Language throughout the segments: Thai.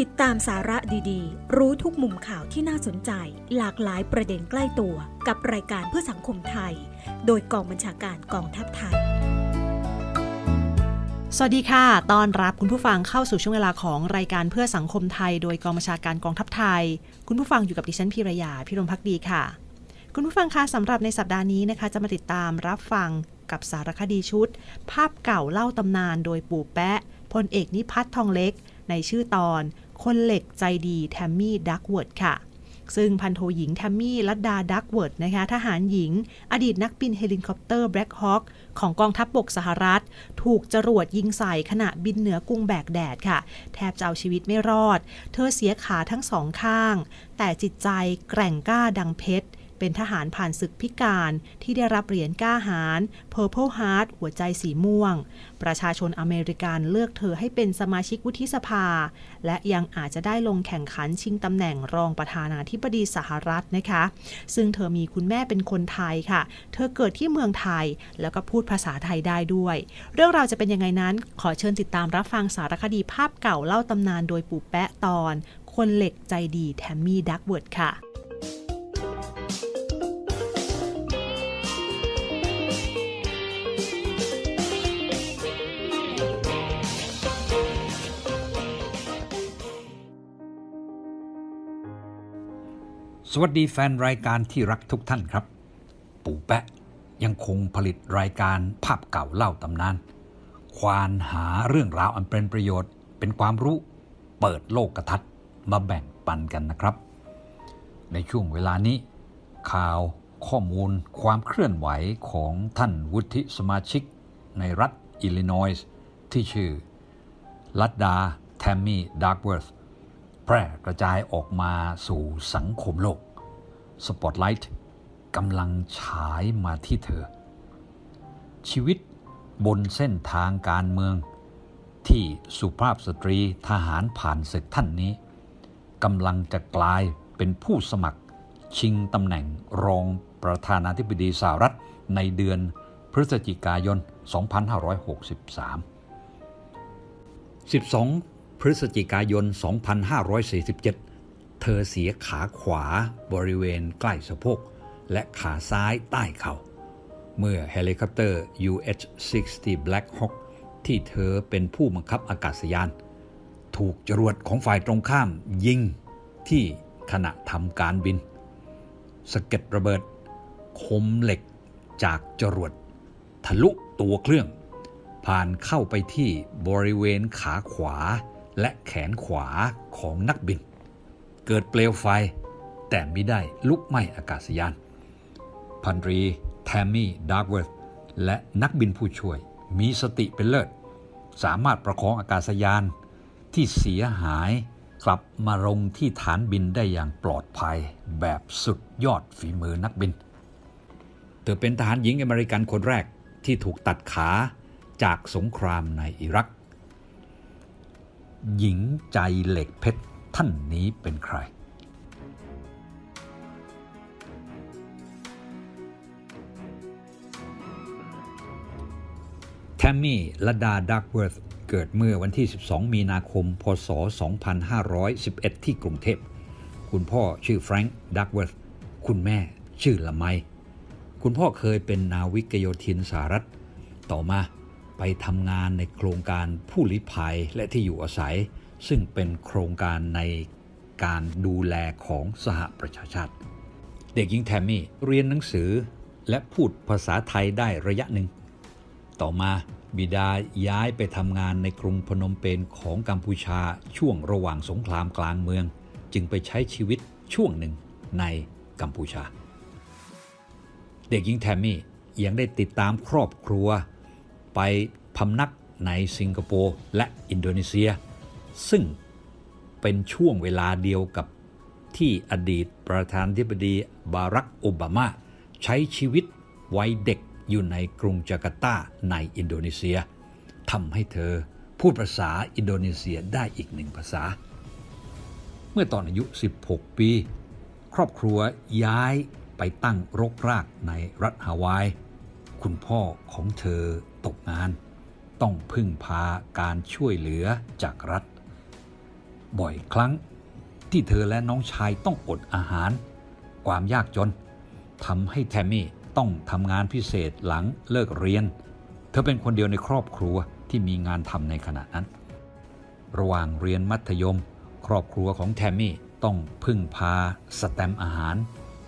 ติดตามสาระดีๆ รู้ทุกมุมข่าวที่น่าสนใจ หลากหลายประเด็นใกล้ตัวกับรายการเพื่อสังคมไทย โดยกองบัญชาการกองทัพไทย สวัสดีค่ะ ตอนรับคุณผู้ฟังเข้าสู่ช่วงเวลาของรายการเพื่อสังคมไทย โดยกองบัญชาการกองทัพไทย คุณผู้ฟังอยู่กับดิฉันพีรยาพิรมพักดีค่ะ คุณผู้ฟังคะสำหรับในสัปดาห์นี้นะคะ จะมาติดตามรับฟังกับสารคดีชุด ภาพเก่าเล่าตำนาน โดยปู่แปะพลเอกนิพัฒน์ทองเล็กในชื่อตอน คนเหล็กใจดีแทมมี่ดักเวิร์ดค่ะ ซึ่งพันโทหญิงแทมมี่ลัดดาดักเวิร์ดนะคะทหารหญิง อดีตนักบินเฮลิคอปเตอร์แบล็กฮอคของกองทัพบบกสหรัฐ ถูกจรวดยิงใส่ขณะบินเหนือกรุงแบกแดดค่ะ แทบจะเอาชีวิตไม่รอด เธอเสียขาทั้งสองข้าง แต่จิตใจแกร่งกล้าดังเพชร เป็นทหารผ่านศึกพิการที่ได้รับเหรียญก้าหาญ Purple Heart หัวใจสีม่วง ประชาชนอเมริกันเลือกเธอให้เป็นสมาชิกวุฒิสภา และยังอาจจะได้ลงแข่งขันชิงตำแหน่งรองประธานาธิบดีสหรัฐนะคะ ซึ่งเธอมีคุณแม่เป็นคนไทยค่ะ เธอเกิดที่เมืองไทยแล้วก็พูดภาษาไทยได้ด้วย เรื่องราวจะเป็นยังไงนั้น ขอเชิญติดตามรับฟังสารคดีภาพเก่าเล่าตำนานโดยปู่แปะตอน คนเหล็กใจดีแทมมี่ดักเวิร์ดค่ะ สวัสดีแฟนรายการที่รักทุกท่านครับ ปู่แปะยังคงผลิตรายการภาพเก่าเล่าตำนาน ควานหาเรื่องราวอันเป็นประโยชน์ เป็นความรู้เปิดโลกกระทัดมาแบ่งปันกันนะครับ ในช่วงเวลานี้ ข่าวข้อมูลความเคลื่อนไหวของท่านวุฒิสมาชิก ในรัฐอิลลินอยส์ที่ชื่อลัดดาแทมมี่ดาร์กเวิร์ธ พร่กระจายออกมาสู่สังคมโลก สปอตไลท์กำลังฉายมาที่เธอ ชีวิตบนเส้นทางการเมือง ที่สุภาพสตรีทหารผ่านศึกท่านนี้กำลังจะกลายเป็นผู้สมัครชิงตำแหน่งรองประธานาธิบดีสหรัฐในเดือนพฤศจิกายน 2563 12 พฤศจิกายน 2547 เธอเสียขาขวาบริเวณใกล้สะโพก และขาซ้ายใต้เข่า เมื่อเฮลิคอปเตอร์ UH-60 Black Hawk ที่เธอเป็นผู้บังคับอากาศยาน ถูกจรวดของฝ่ายตรงข้ามยิงที่ขณะทำการบินสะเก็ดระเบิด คมเหล็กจากจรวด ทะลุตัวเครื่อง ผ่านเข้าไปที่บริเวณขาขวา และแขนขวาของนักบิน เกิดเปลวไฟ แต่ไม่ได้ลุกไหม้อากาศยาน พันตรีแทมมี่ดาร์กเวิร์ธและนักบินผู้ช่วยมีสติเป็นเลิศ สามารถประคองอากาศยานที่เสียหายกลับมาลงที่ฐานบินได้อย่างปลอดภัยแบบสุดยอดฝีมือนักบิน เธอเป็นทหารหญิงอเมริกันคนแรกที่ถูกตัดขาจากสงครามในอิรัก หญิงใจเหล็กเพชรท่านนี้เป็นใคร แทมมี่ลดาดักเวิร์ธเกิดเมื่อวันที่ 12 มีนาคม พศ 2511 ที่กรุงเทพ คุณพ่อชื่อแฟรงค์ดักเวิร์ธคุณแม่ชื่อละไม คุณพ่อเคยเป็นนาวิกโยธินสหรัฐ ต่อมา ไปทำงานในโครงการผู้ลี้ภัยและที่อยู่อาศัย ซึ่งเป็นโครงการในการดูแลของสหประชาชาติ เด็กหญิงแทมมี่เรียนหนังสือและพูดภาษาไทยได้ระยะหนึ่ง ต่อมาบิดาย้ายไปทำงานในกรุงพนมเปญของกัมพูชาช่วงระหว่างสงครามกลางเมือง จึงไปใช้ชีวิตช่วงหนึ่งในกัมพูชา เด็กหญิงแทมมี่ยังได้ติดตามครอบครัว ไปพำนักในสิงคโปร์และอินโดนีเซีย ซึ่งเป็นช่วงเวลาเดียวกับที่อดีตประธานธิบดีบารักโอบามาใช้ชีวิตวัยเด็กอยู่ในกรุงจาการ์ตาในอินโดนีเซียทำให้เธอพูดภาษาอินโดนีเซียได้อีกหนึ่งภาษา เมื่อตอนอายุ 16 ปี ครอบครัวย้ายไปตั้งรกรากในรัฐฮาวาย คุณพ่อของเธอ ตกงาน ต้องพึ่งพาการช่วยเหลือจากรัฐ บ่อยครั้งที่เธอและน้องชายต้องอดอาหาร ความยากจนทำให้แทมมี่ต้องทำงานพิเศษหลังเลิกเรียน เธอเป็นคนเดียวในครอบครัวที่มีงานทำในขณะนั้น ระหว่างเรียนมัธยม ครอบครัวของแทมมี่ต้องพึ่งพาสแตมอาหาร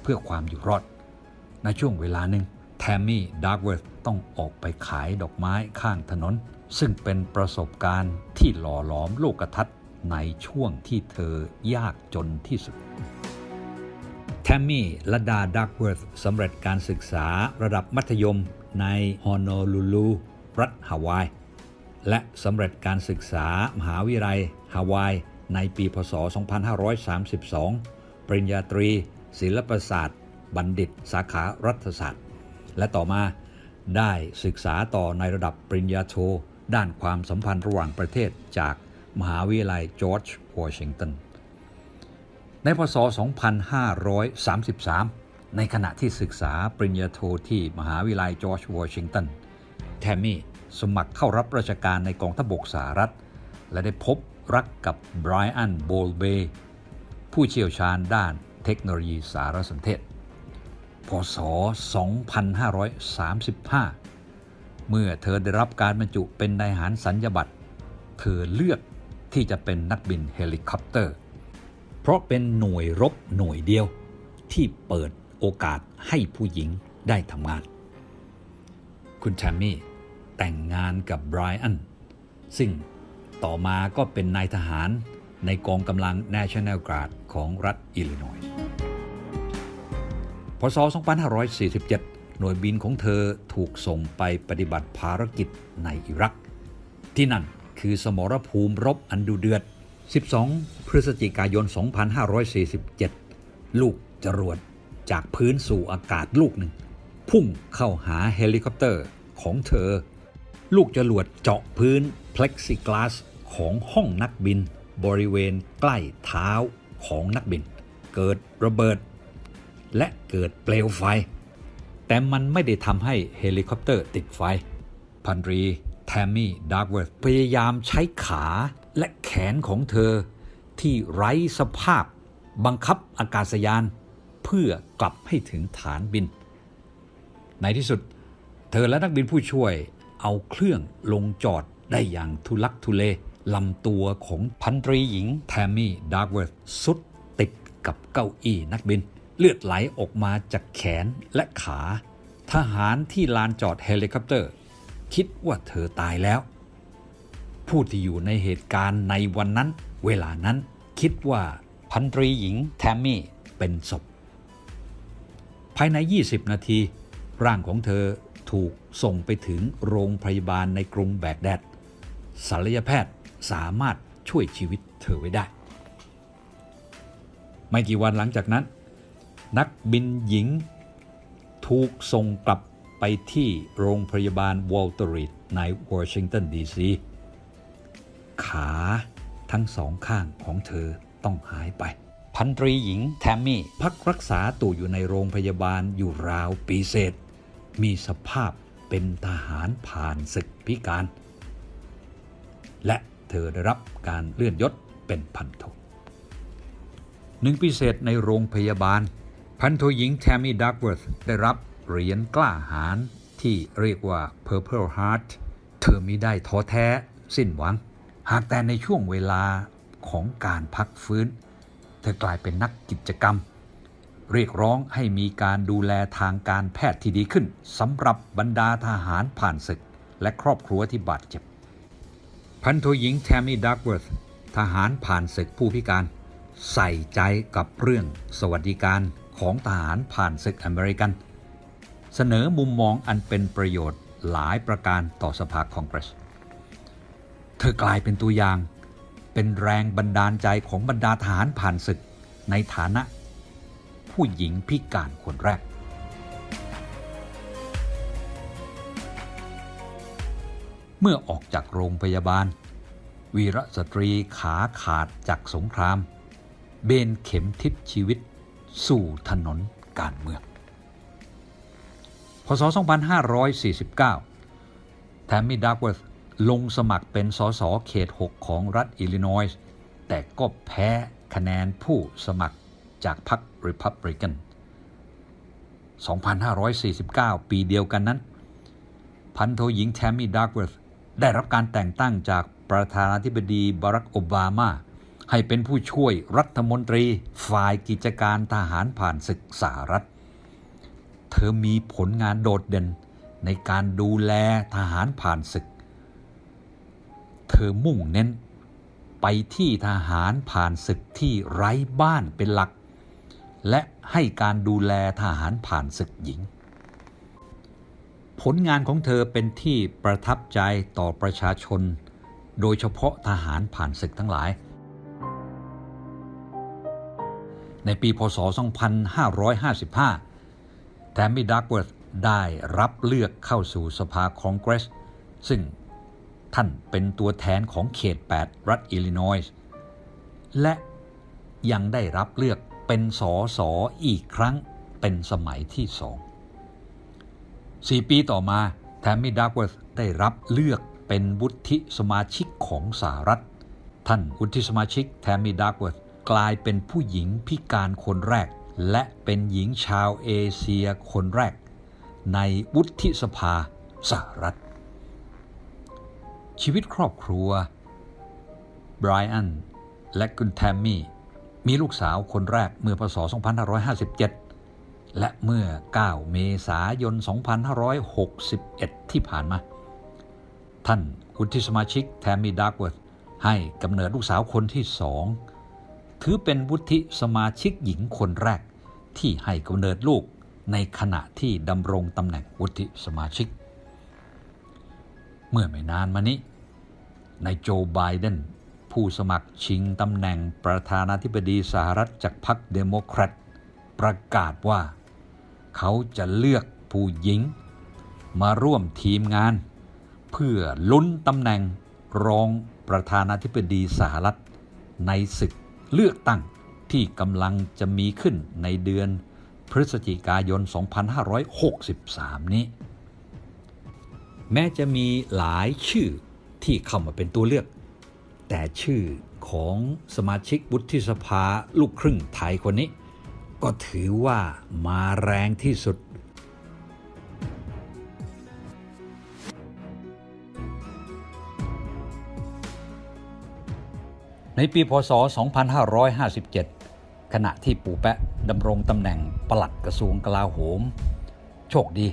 เพื่อความอยู่รอดในช่วงเวลาหนึ่ง แทมมี่ดาร์กเวิร์ธต้องออกไปขายดอกไม้ข้างถนน ซึ่งเป็นประสบการณ์ที่หล่อหลอมโลกทัศน์ในช่วงที่เธอยากจนที่สุด แทมมี่ละดาดักเวิร์ธสำเร็จการศึกษาระดับมัธยมในฮอนอลูลูรัฐฮาวาย และสำเร็จการศึกษามหาวิทยาลัยฮาวาย ในปีพศ 2532 ปริญญาตรี ศิลปศาสตร์ บัณฑิต สาขารัฐศาสตร์ และต่อมาได้ศึกษาต่อในระดับปริญญาโท ด้านความสัมพันธ์ระหว่างประเทศจากมหาวิทยาลัยจอร์จวอชิงตัน ในพศ 2533 ในขณะที่ศึกษาปริญญาโทที่มหาวิทยาลัยจอร์จวอชิงตัน แทมมี่สมัครเข้ารับราชการในกองทัพบกสหรัฐ และได้พบรักกับไบรอันโบลเบย์ผู้เชี่ยวชาญด้านเทคโนโลยีสารสนเทศ พศ 2535 เมื่อเธอได้รับการบรรจุเป็นนายทหารสัญญบัตร เธอเลือกที่จะเป็นนักบินเฮลิคอปเตอร์ เพราะเป็นหน่วยรบหน่วยเดียวที่เปิดโอกาสให้ผู้หญิงได้ทำงาน คุณแทมมี่แต่งงานกับไบรอัน ซึ่งต่อมาก็เป็นนายทหารในกองกำลัง National Guard ของรัฐอิลลินอยส์ พศ 2547 หน่วยบินของเธอถูกส่งไปปฏิบัติภารกิจในอิรัก ที่นั่นคือสมรภูมิรบอันดุเดือด 12 พฤศจิกายน 2547 ลูกจรวดจากพื้นสู่อากาศลูกหนึ่ง พุ่งเข้าหาเฮลิคอปเตอร์ของเธอ ลูกจรวดเจาะพื้นเพล็กซิกลาสของห้องนักบิน บริเวณใกล้เท้าของนักบิน เกิดระเบิด และเกิดเปลวไฟ แต่มันไม่ได้ทำให้เฮลิคอปเตอร์ติดไฟ พันรีแทมมี่ดาร์กเวิร์ธพยายามใช้ขาและแขนของเธอ ที่ไร้สภาพ บังคับอากาศยาน เพื่อกลับให้ถึงฐานบิน ในที่สุด เธอและนักบินผู้ช่วยเอาเครื่องลงจอดได้อย่างทุลักทุเลลำตัวของพันตรีหญิงแทมมี่ดาร์กเวิร์ธสุดติดกับเก้าอี้นักบิน เลือดไหลออกมาจากแขนและขา ทหารที่ลานจอดเฮลิคอปเตอร์ คิดว่าเธอตายแล้ว ผู้ที่อยู่ในเหตุการณ์ในวันนั้น เวลานั้นคิดว่าพันตรีหญิงแทมมี่เป็นศพ ภายใน 20 นาที ร่างของเธอถูกส่งไปถึงโรงพยาบาลในกรุงแบกแดดศัลยแพทย์สามารถช่วยชีวิตเธอไว้ได้ ไม่กี่วันหลังจากนั้น นักบินหญิง ถูกส่งกลับไปที่โรงพยาบาลวอลเตอรีดในวอชิงตันดีซีขาทั้งสองข้างของเธอต้องหายไป พันตรีหญิงแทมมี่พักรักษาตัวอยู่ในโรงพยาบาลอยู่ราวปีเศษ มีสภาพเป็นทหารผ่านศึกพิการ และเธอได้รับการเลื่อนยศเป็นพันโทหนึ่งปีเศษในโรงพยาบาล พันโทหญิงแทมมี่ดักเวิร์ธได้รับเหรียญกล้าหาญที่เรียกว่า Purple Heart เธอมิได้ท้อแท้สิ้นหวัง หากแต่ในช่วงเวลาของการพักฟื้น เธอกลายเป็นนักกิจกรรม เรียกร้องให้มีการดูแลทางการแพทย์ที่ดีขึ้นสำหรับบรรดาทหารผ่านศึก และครอบครัวที่บาดเจ็บ พันโทหญิงแทมมี่ดักเวิร์ธทหารผ่านศึกผู้พิการ ใส่ใจกับเรื่องสวัสดิการ ของทหารผ่านศึกอเมริกัน เสนอมุมมองอันเป็นประโยชน์หลายประการต่อสภาคองเกรส เธอกลายเป็นตัวอย่าง เป็นแรงบันดาลใจของบรรดาทหารผ่านศึกในฐานะ ผู้หญิงพิการคนแรก เมื่อออกจากโรงพยาบาล วีรสตรีขาขาดจากสงคราม เบนเข็มทิศชีวิต สู่ถนนการเมือง พศ 2549 แทมมี่ดักเวิร์ธลงสมัครเป็นสสเขต 6 ของรัฐอิลลินอยส์แต่ก็แพ้คะแนนผู้สมัครจากพรรค Republican 2549 ปีเดียวกันนั้น พันโทหญิงแทมมี่ดักเวิร์ธได้รับการแต่งตั้งจากประธานาธิบดีบารักโอบามา ให้เป็นผู้ช่วยรัฐมนตรีฝ่ายกิจการทหารผ่านศึกสหรัฐ เธอมีผลงานโดดเด่นในการดูแลทหารผ่านศึก เธอมุ่งเน้นไปที่ทหารผ่านศึกที่ไร้บ้านเป็นหลัก และให้การดูแลทหารผ่านศึกหญิง ผลงานของเธอเป็นที่ประทับใจต่อประชาชน โดยเฉพาะทหารผ่านศึกทั้งหลาย ในปีพศ 2555 แทมมี่ดักเวิร์ธได้รับเลือกเข้าสู่สภาคองเกรส ซึ่งท่านเป็นตัวแทนของเขต 8 รัฐอิลลินอยส์และยังได้รับเลือกเป็นสอสออีกครั้งเป็นสมัยที่สองสี่ปีต่อมาแทมมี่ดักเวิร์ธได้รับเลือกเป็นวุฒิสมาชิกของสหรัฐ ท่านวุฒิสมาชิกแทมมี่ดักเวิร์ธ กลายเป็นผู้หญิงพิการคนแรก และเป็นหญิงชาวเอเชียคนแรก ในวุฒิสภาสหรัฐ ชีวิตครอบครัวไบรอันและคุณแทมมี่มีลูกสาวคนแรกเมื่อพศ 2557 และเมื่อ 9 เมษายน 2561 ที่ผ่านมา ท่านวุฒิสมาชิกแทมมี่ดักเวิร์ธให้กำเนิดลูกสาวคนที่สอง ถือเป็นวุฒิสมาชิกหญิงคนแรก ที่ให้กำเนิดลูกในขณะที่ดำรงตำแหน่งวุฒิสมาชิก เมื่อไม่นานมานี้นายโจไบเดนผู้สมัครชิงตำแหน่งประธานาธิบดีสหรัฐจากพรรคเดโมแครตประกาศว่า เขาจะเลือกผู้หญิง มาร่วมทีมงาน เพื่อลุ้นตำแหน่งรองประธานาธิบดีสหรัฐในศึก เลือกตั้งที่กำลังจะมีขึ้นในเดือนพฤศจิกายน 2563 นี้ แม้จะมีหลายชื่อที่เข้ามาเป็นตัวเลือก แต่ชื่อของสมาชิกวุฒิสภาลูกครึ่งไทยคนนี้ ก็ถือว่ามาแรงที่สุด ในปีพศ 2557 ขณะที่ปู่แปะดำรงตำแหน่งปลัดกระทรวงกลาโหม โชคดี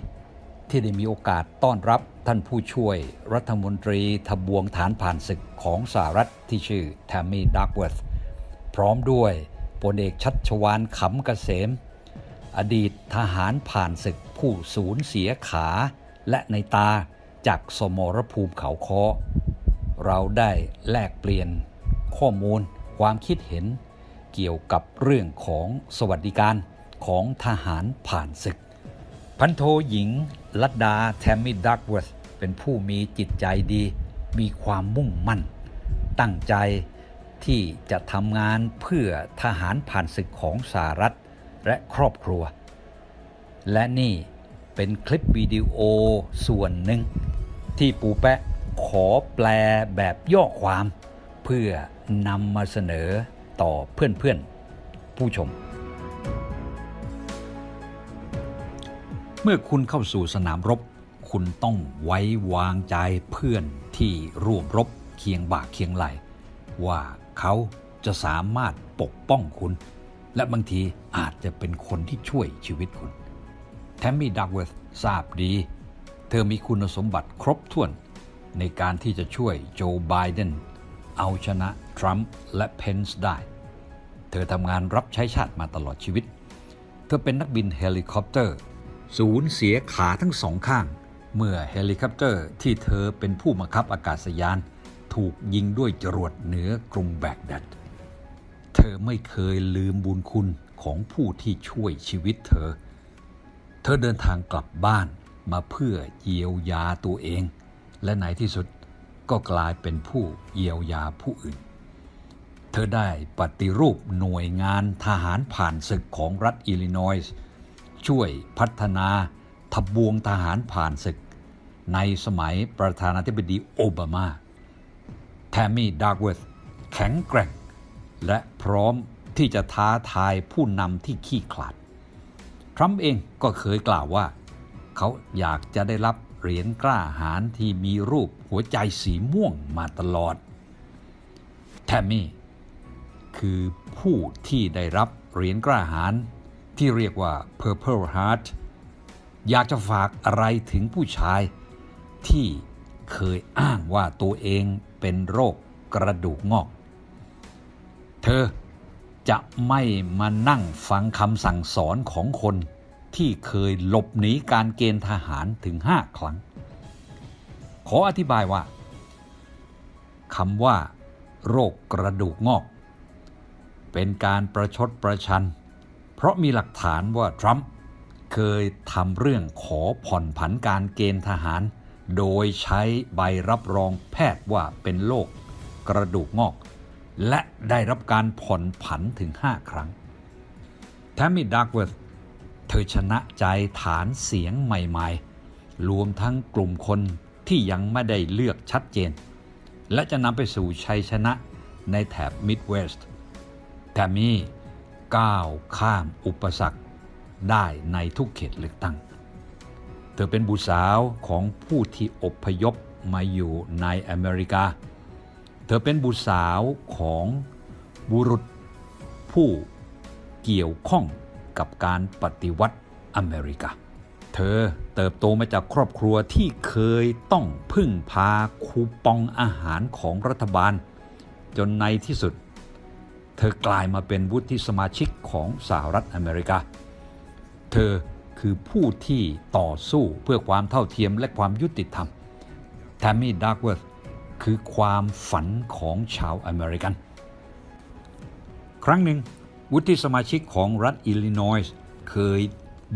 ที่ได้มีโอกาสต้อนรับท่านผู้ช่วยรัฐมนตรีทบวงฐานผ่านศึกของสหรัฐที่ชื่อแทมมี่ดักเวิร์ธพร้อมด้วยพลเอกชัชวานขำเกษม อดีตทหารผ่านศึกผู้สูญเสียขาและในตาจากสมรภูมิเขาคอเราได้แลกเปลี่ยน ข้อมูลความคิดเห็น เกี่ยวกับเรื่องของสวัสดิการของทหารผ่านศึก พันโทหญิงลัดดาแทมมี่ดักเวิร์ธเป็นผู้มีจิตใจดี มีความมุ่งมั่น ตั้งใจที่จะทำงานเพื่อทหารผ่านศึกของสหรัฐและครอบครัว และนี่เป็นคลิปวิดีโอส่วนหนึ่ง ที่ปูแปะขอแปลแบบย่อความเพื่อ นำมาเสนอต่อเพื่อนๆ ผู้ชม เมื่อคุณเข้าสู่สนามรบ คุณต้องไว้วางใจเพื่อนที่ร่วมรบเคียงบ่าเคียงไหล ว่าเขาจะสามารถปกป้องคุณ และบางทีอาจจะเป็นคนที่ช่วยชีวิตคุณแทมมี่ดักเวิร์ธทราบดี เธอมีคุณสมบัติครบถ้วนในการที่จะช่วยโจไบเดน เอาชนะทรัมป์และเพนส์ได้ เธอทำงานรับใช้ชาติมาตลอดชีวิต เธอเป็นนักบินเฮลิคอปเตอร์ สูญเสียขาทั้งสองข้าง เมื่อเฮลิคอปเตอร์ที่เธอเป็นผู้บังคับอากาศยาน ถูกยิงด้วยจรวดเหนือกรุงแบกแดด เธอไม่เคยลืมบุญคุณของผู้ที่ช่วยชีวิตเธอ เธอเดินทางกลับบ้านมาเพื่อเยียวยาตัวเอง และในที่สุด ก็กลายเป็นผู้เยียวยาผู้อื่น เธอได้ปฏิรูปหน่วยงานทหารผ่านศึกของรัฐอิลลินอยส์ช่วยพัฒนาทบวงทหารผ่านศึก ในสมัยประธานาธิบดีโอบามาแทมมี่ดาร์กเวิร์ธแข็งแกร่ง และพร้อมที่จะท้าทายผู้นำที่ขี้ขลาด ทรัมป์เองก็เคยกล่าวว่า เขาอยากจะได้รับ เหรียญกล้าหาญที่มีรูปหัวใจสีม่วงมาตลอด แทมมี่ คือผู้ที่ได้รับเหรียญกล้าหาญที่เรียกว่า Purple Heart อยากจะฝากอะไรถึงผู้ชาย ที่เคยอ้างว่าตัวเองเป็นโรคกระดูกงอก เธอจะไม่มานั่งฟังคำสั่งสอนของคน ที่เคยหลบหนีการเกณฑ์ทหารถึงห้าครั้ง ขออธิบายว่าคำว่า โรคกระดูกงอก เป็นการประชดประชัน เพราะมีหลักฐานว่าทรัมป์เคยทำเรื่องขอผ่อนผันการเกณฑ์ทหาร โดยใช้ใบรับรองแพทย์ว่าเป็นโรคกระดูกงอก และได้รับการผ่อนผันถึง 5 ครั้งแทมมี่ดักเวิร์ธ เธอชนะใจฐานเสียงใหม่ๆ รวมทั้งกลุ่มคนที่ยังไม่ได้เลือกชัดเจน และจะนำไปสู่ชัยชนะในแถบมิดเวสต์แทมมี่ก้าวข้ามอุปสรรคได้ในทุกเขตเลือกตั้ง เธอเป็นบุตรสาวของผู้ที่อพยพมาอยู่ในอเมริกา เธอเป็นบุตรสาวของบุรุษผู้เกี่ยวข้อง กับการปฏิวัติอเมริกา เธอเติบโตมาจากครอบครัวที่เคยต้องพึ่งพาคูปองอาหารของรัฐบาล จนในที่สุด เธอกลายมาเป็นวุฒิสมาชิกของสหรัฐอเมริกา เธอคือผู้ที่ต่อสู้เพื่อความเท่าเทียมและความยุติธรรมแทมมี่ดักเวิร์ธคือความฝันของชาวอเมริกัน ครั้งหนึ่ง วุฒิสมาชิกของรัฐอิลลินอยส์เคย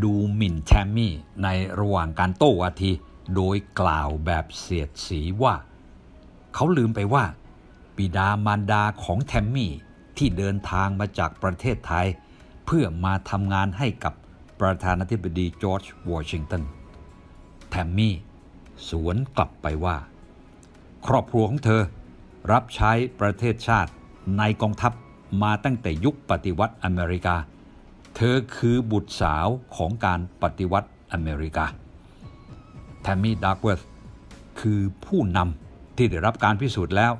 ดูหมิ่นแทมมี่ในระหว่างการโต้วาที โดยกล่าวแบบเสียดสีว่า เขาลืมไปว่า บิดามารดาของแทมมี่ที่เดินทางมาจากประเทศไทย เพื่อมาทำงานให้กับประธานาธิบดีจอร์จวอชิงตันแทมมี่สวนกลับไปว่า ครอบครัวของเธอรับใช้ประเทศชาติในกองทัพ มาตั้งแต่ยุคปฏิวัติอเมริกา เธอคือบุตรสาวของการปฏิวัติอเมริกาแทมมี่ดักเวิร์ธคือผู้นำที่ได้รับการพิสูจน์แล้ว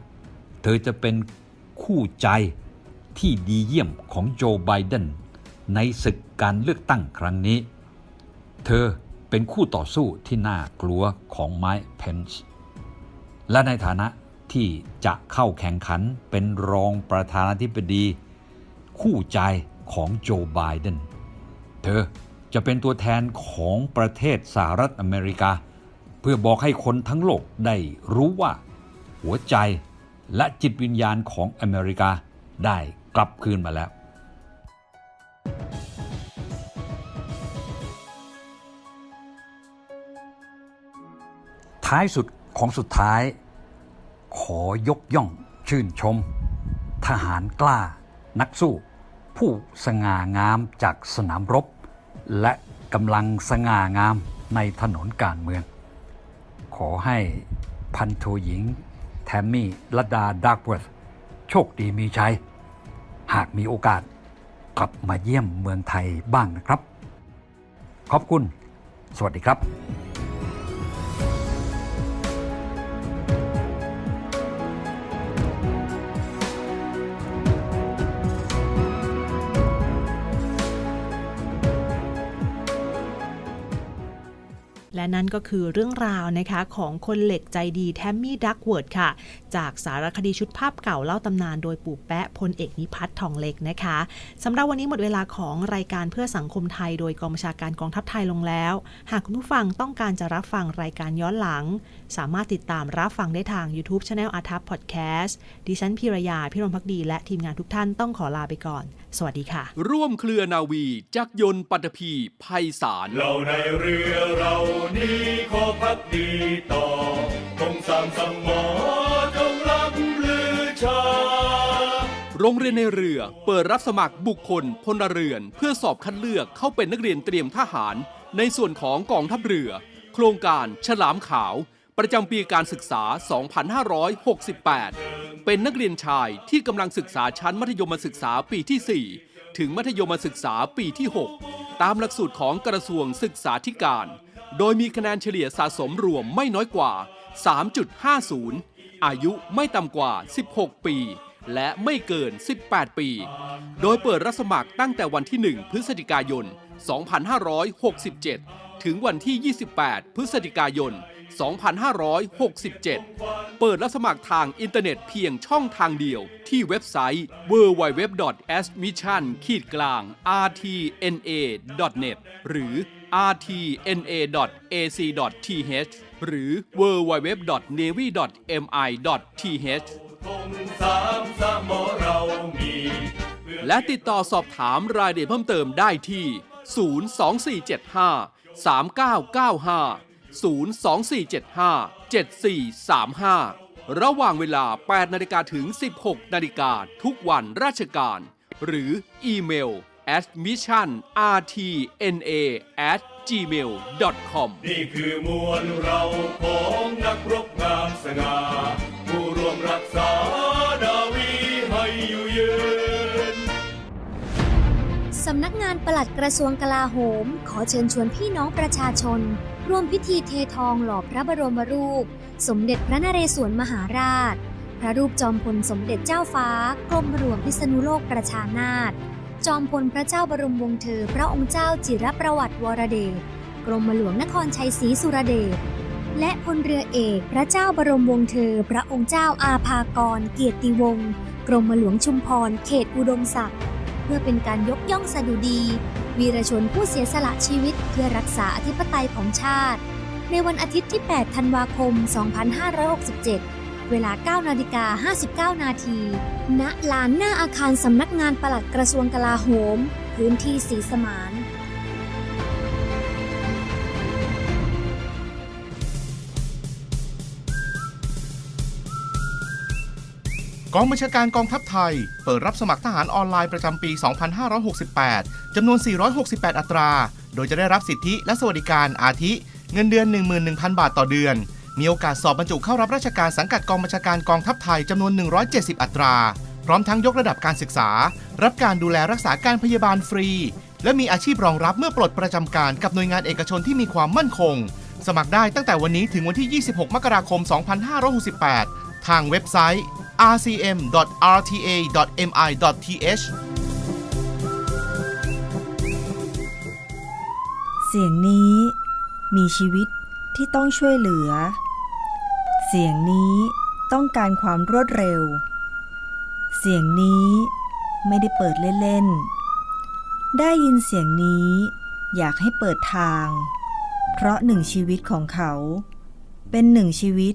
เธอจะเป็นคู่ใจที่ดีเยี่ยมของโจไบเดนในศึกการเลือกตั้งครั้งนี้ เธอเป็นคู่ต่อสู้ที่น่ากลัวของไมค์เพนส์และในฐานะ ที่จะเข้าแข่งขันเป็นรองประธานาธิบดี คู่ใจของโจไบเดน เธอจะเป็นตัวแทนของประเทศสหรัฐอเมริกา เพื่อบอกให้คนทั้งโลกได้รู้ว่า หัวใจและจิตวิญญาณของอเมริกาได้กลับคืนมาแล้วท้ายสุดของสุดท้าย อยกย่องชื่นชม ทหารกล้า นักสู้ ผู้สง่างามจากสนามรบ และกำลังสง่างามในถนนการเมือง ขอให้พันโทหญิง แทมมี่ลดาดักเวิร์ธโชคดีมีชัย หากมีโอกาสกลับมาเยี่ยมเมืองไทยบ้างนะครับ ขอบคุณ สวัสดีครับ และนั่นก็คือเรื่องราวนะคะของคนเหล็กใจดีแทมมี่ดักเวิร์ดค่ะ จากสารคดีชุดภาพเก่าเล่าตำนานโดยปู่แปะพลเอกนิพัฒน์ทองเล็กนะคะสำหรับวันนี้หมดเวลาของรายการเพื่อสังคมไทย โดยกองบัญชาการกองทัพไทยลงแล้ว หากคุณผู้ฟังต้องการจะรับฟังรายการย้อนหลัง สามารถติดตามรับฟังได้ทาง YouTube Channel อาทัพพอดแคสต์ดิฉันพิรยาพิรมพักดี และทีมงานทุกท่านต้องขอลาไปก่อน สวัสดีค่ะ ร่วมเครือนาวี จักรยนต์ปัตภีภัยสารเราในเรือเรานี้ขอพักดีต่อคงสามสมอจงรับลือชา โรงเรียนในเรือเปิดรับสมัครบุคคลพลเรือน เพื่อสอบคัดเลือกเข้าเป็นนักเรียนเตรียมทหาร ในส่วนของกองทัพเรือ โครงการฉลามขาว ประจำปีการศึกษา 2568 เป็นนักเรียนชายที่กำลังศึกษาชั้นมัธยมศึกษาปีที่ 4 ถึงมัธยมศึกษาปีที่ 6 ตามหลักสูตรของกระทรวงศึกษาธิการ โดยมีคะแนนเฉลี่ยสะสมรวมไม่น้อยกว่า 3.50 อายุไม่ต่ำกว่า 16 ปี และไม่เกิน 18 ปี โดยเปิดรับสมัครตั้งแต่วันที่ 1 พฤศจิกายน 2567 ถึงวันที่ 28 พฤศจิกายน 2567 เปิดรับสมัครทางอินเทอร์เน็ตเพียงช่องทางเดียว ที่เว็บไซต์ www.admission-rtna.net หรือ rtna.ac.th หรือ www.navy.mi.th และติดต่อสอบถามรายละเอียดเพิ่มเติมได้ที่ 02475 3995 02475 7435 ระหว่างเวลา 8 นาฬิกาถึง 16 นาฬิกาทุกวันราชการ หรืออีเมล admission rtna at gmail com นี่คือมวลเราของนักรบงามสง่าผู้รวมรักษา สำนักงานปลัดกระทรวงกลาโหม ขอเชิญชวนพี่น้องประชาชน ร่วมพิธีเททองหล่อพระบรมรูป สมเด็จพระนเรศวรมหาราช พระรูปจอมพลสมเด็จเจ้าฟ้ากรมหลวงพิษณุโลกประชานาถจอมพลพระเจ้าบรมวงศ์เธอ พระองค์เจ้าจิรประวัติวรเดชกรมหลวงนครชัยศรีสุรเดชและพลเรือเอกพระเจ้าบรมวงศ์เธอ พระองค์เจ้าอาภากร เกียรติวงศ์กรมหลวงชุมพร เขตอุดมศักดิ์ เพื่อเป็นการยกย่องสดุดี วีรชนผู้เสียสละชีวิตเพื่อรักษาอธิปไตยของชาติ ในวันอาทิตย์ที่ 8 ธันวาคม 2567 เวลา 9 นาฬิกา 59 นาทีณลานหน้าอาคารสำนักงานปลัดกระทรวงกลาโหม พื้นที่สีสมาน กองบัญชาการกองทัพไทย เปิดรับสมัครทหารออนไลน์ประจำปี 2568 จำนวน 468 อัตรา โดยจะได้รับสิทธิและสวัสดิการอาทิ เงินเดือน 11,000 บาทต่อเดือน มีโอกาสสอบบรรจุเข้ารับราชการสังกัดกองบัญชาการกองทัพไทยจำนวน 170 อัตรา พร้อมทั้งยกระดับการศึกษา รับการดูแลรักษาการพยาบาลฟรี และมีอาชีพรองรับเมื่อปลดประจำการกับหน่วยงานเอกชนที่มีความมั่นคง สมัครได้ตั้งแต่วันนี้ถึงวันที่ 26 มกราคม 2568 ทางเว็บไซต์ rcm.rta.mi.th เสียงนี้มีชีวิตที่ต้องช่วยเหลือ เสียงนี้ต้องการความรวดเร็ว เสียงนี้ไม่ได้เปิดเล่นๆ ได้ยินเสียงนี้อยากให้เปิดทาง เพราะหนึ่งชีวิตของเขา เป็นหนึ่งชีวิต